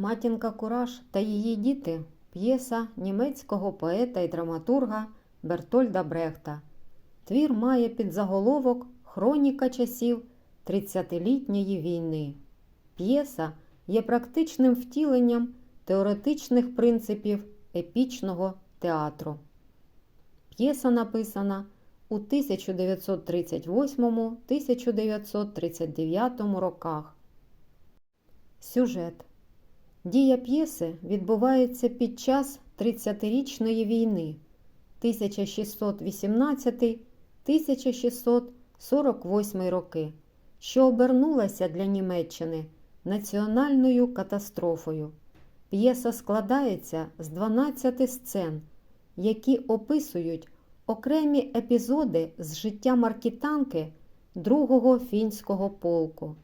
Матінка Кураж та її діти п'єса німецького поета і драматурга Бертольда Брехта. Твір має підзаголовок Хроніка часів 30-літньої війни. П'єса є практичним втіленням теоретичних принципів епічного театру. П'єса написана у 1938-1939 роках. Сюжет Дія п'єси відбувається під час 30-річної війни 1618-1648 роки, що обернулася для Німеччини національною катастрофою. П'єса складається з 12 сцен, які описують окремі епізоди з життя маркітанки другого фінського полку.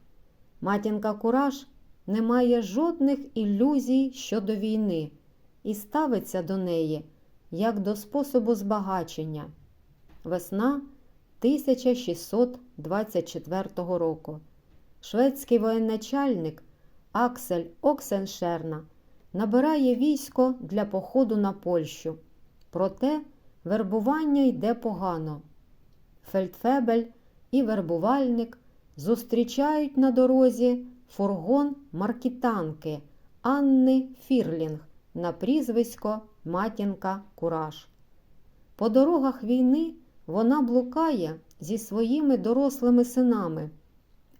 Матінка Кураж не має жодних ілюзій щодо війни і ставиться до неї як до способу збагачення. Весна 1624 року. Шведський воєначальник Аксель Оксеншерна набирає військо для походу на Польщу. Проте вербування йде погано. Фельдфебель і вербувальник зустрічають на дорозі фургон маркітанки Анни Фірлінг на прізвисько Матінка Кураж. По дорогах війни вона блукає зі своїми дорослими синами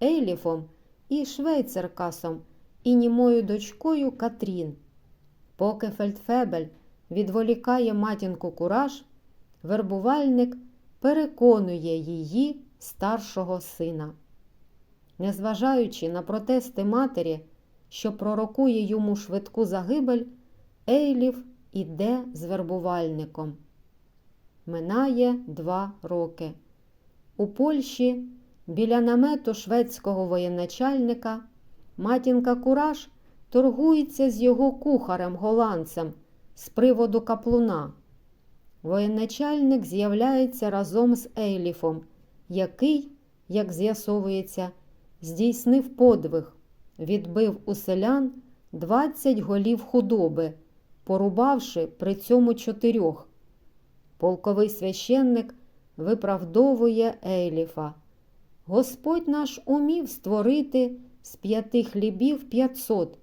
Ейліфом і Швейцеркасом і німою дочкою Катрін. Поки Фельдфебель відволікає матінку Кураж, вербувальник переконує її старшого сина. Незважаючи на протести матері, що пророкує йому швидку загибель, Ейлів іде з вербувальником. Минає два роки. У Польщі біля намету шведського воєначальника матінка Кураж торгується з його кухарем голландцем з приводу каплуна. Воєначальник з'являється разом з Ейліфом, який, як з'ясовується, здійснив подвиг, відбив у селян 20 голів худоби, порубавши при цьому чотирьох. Полковий священник виправдовує Ейліфа. Господь наш умів створити з п'яти хлібів п'ятсот.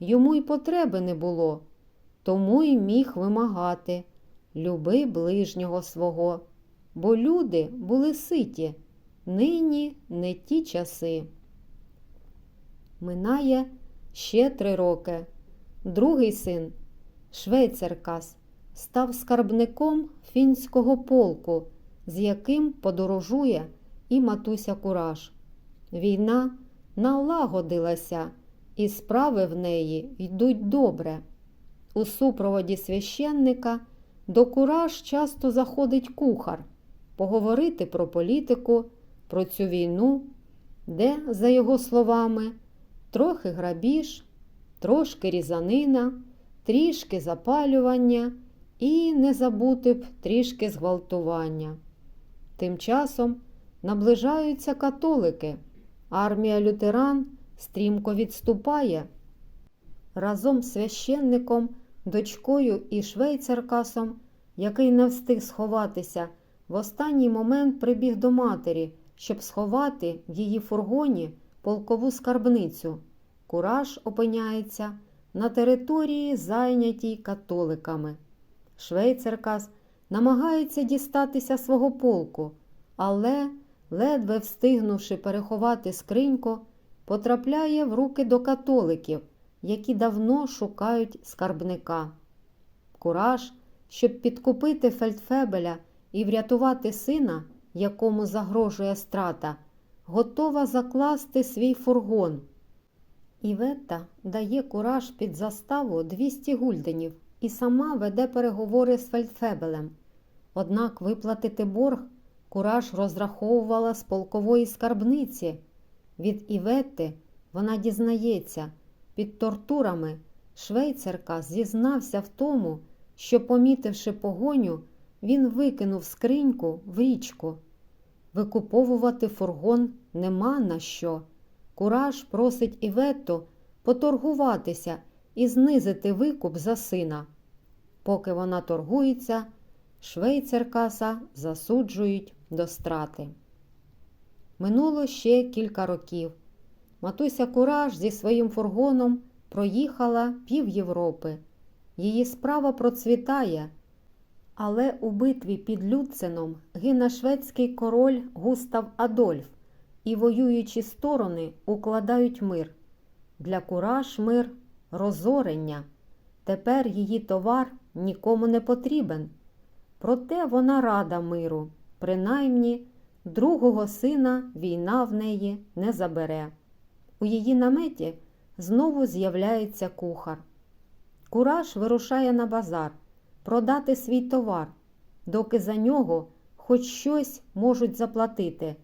Йому й потреби не було, тому й міг вимагати люби ближнього свого, бо люди були ситі, нині не ті часи. Минає ще три роки. Другий син, Швейцеркас, став скарбником фінського полку, з яким подорожує і матуся Кураж. Війна налагодилася, і справи в неї йдуть добре. У супроводі священника до Кураж часто заходить кухар поговорити про політику, про цю війну, де, за його словами, трохи грабіж, трошки різанина, трішки запалювання і не забути б трішки зґвалтування. Тим часом наближаються католики, армія лютеран стрімко відступає. Разом з священником, дочкою і швейцаркасом, який не встиг сховатися, в останній момент прибіг до матері, щоб сховати в її фургоні полкову скарбницю. Кураж опиняється на території, зайнятій католиками. Швейцеркас намагається дістатися свого полку, але, ледве встигнувши переховати скриньку, потрапляє в руки до католиків, які давно шукають скарбника. Кураж, щоб підкупити Фельдфебеля і врятувати сина, якому загрожує страта, готова закласти свій фургон. Іветта дає кураж під заставу 200 гульденів і сама веде переговори з Фельдфебелем. Однак виплатити борг кураж розраховувала з полкової скарбниці. Від Іветти вона дізнається, під тортурами швейцерка зізнався в тому, що, помітивши погоню, він викинув скриньку в річку. Викуповувати фургон нема на що. Кураж просить Іветту поторгуватися і знизити викуп за сина. Поки вона торгується, швейцеркаса засуджують до страти. Минуло ще кілька років. Матуся Кураж зі своїм фургоном проїхала пів Європи. Її справа процвітає, але у битві під Люценом гине шведський король Густав Адольф, і воюючі сторони укладають мир. Для Кураж мир розорення. Тепер її товар нікому не потрібен. Проте вона рада миру, принаймні другого сина війна в неї не забере. У її наметі знову з'являється кухар. Кураж вирушає на базар продати свій товар, доки за нього хоч щось можуть заплатити.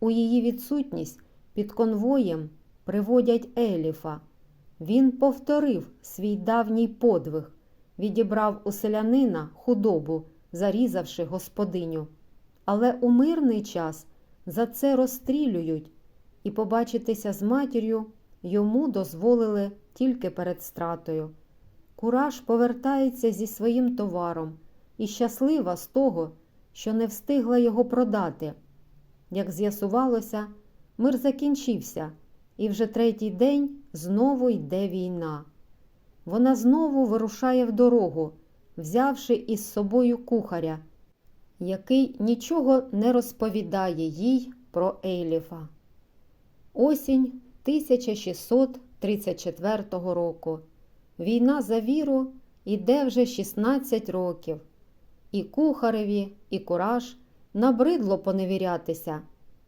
У її відсутність під конвоєм приводять Еліфа. Він повторив свій давній подвиг, відібрав у селянина худобу, зарізавши господиню. Але у мирний час за це розстрілюють, і побачитися з матір'ю йому дозволили тільки перед стратою. Кураж повертається зі своїм товаром і щаслива з того, що не встигла його продати. Як з'ясувалося, мир закінчився, і вже третій день знову йде війна. Вона знову вирушає в дорогу, взявши із собою кухаря, який нічого не розповідає їй про Ейліфа. Осінь 1634 року. Війна за віру іде вже 16 років. І кухареві, і кураж набридло поневірятися.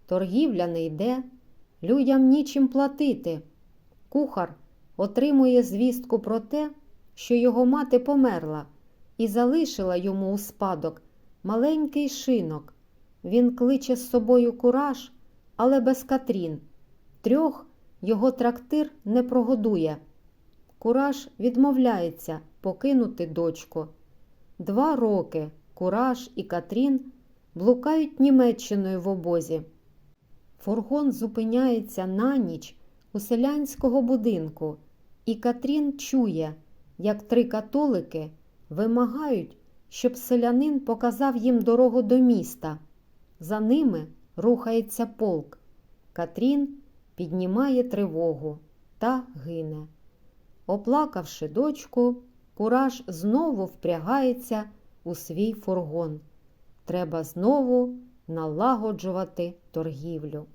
Торгівля не йде, людям нічим платити. Кухар отримує звістку про те, що його мати померла, і залишила йому у спадок маленький шинок. Він кличе з собою кураж, але без Катрін. Трьох його трактир не прогодує. Кураж відмовляється покинути дочку. Два роки Кураж і Катрін блукають Німеччиною в обозі. Фургон зупиняється на ніч у селянського будинку, і Катрін чує, як три католики вимагають, щоб селянин показав їм дорогу до міста. За ними рухається полк. Катрін піднімає тривогу та гине. Оплакавши дочку, кураж знову впрягається у свій фургон. Треба знову налагоджувати торгівлю.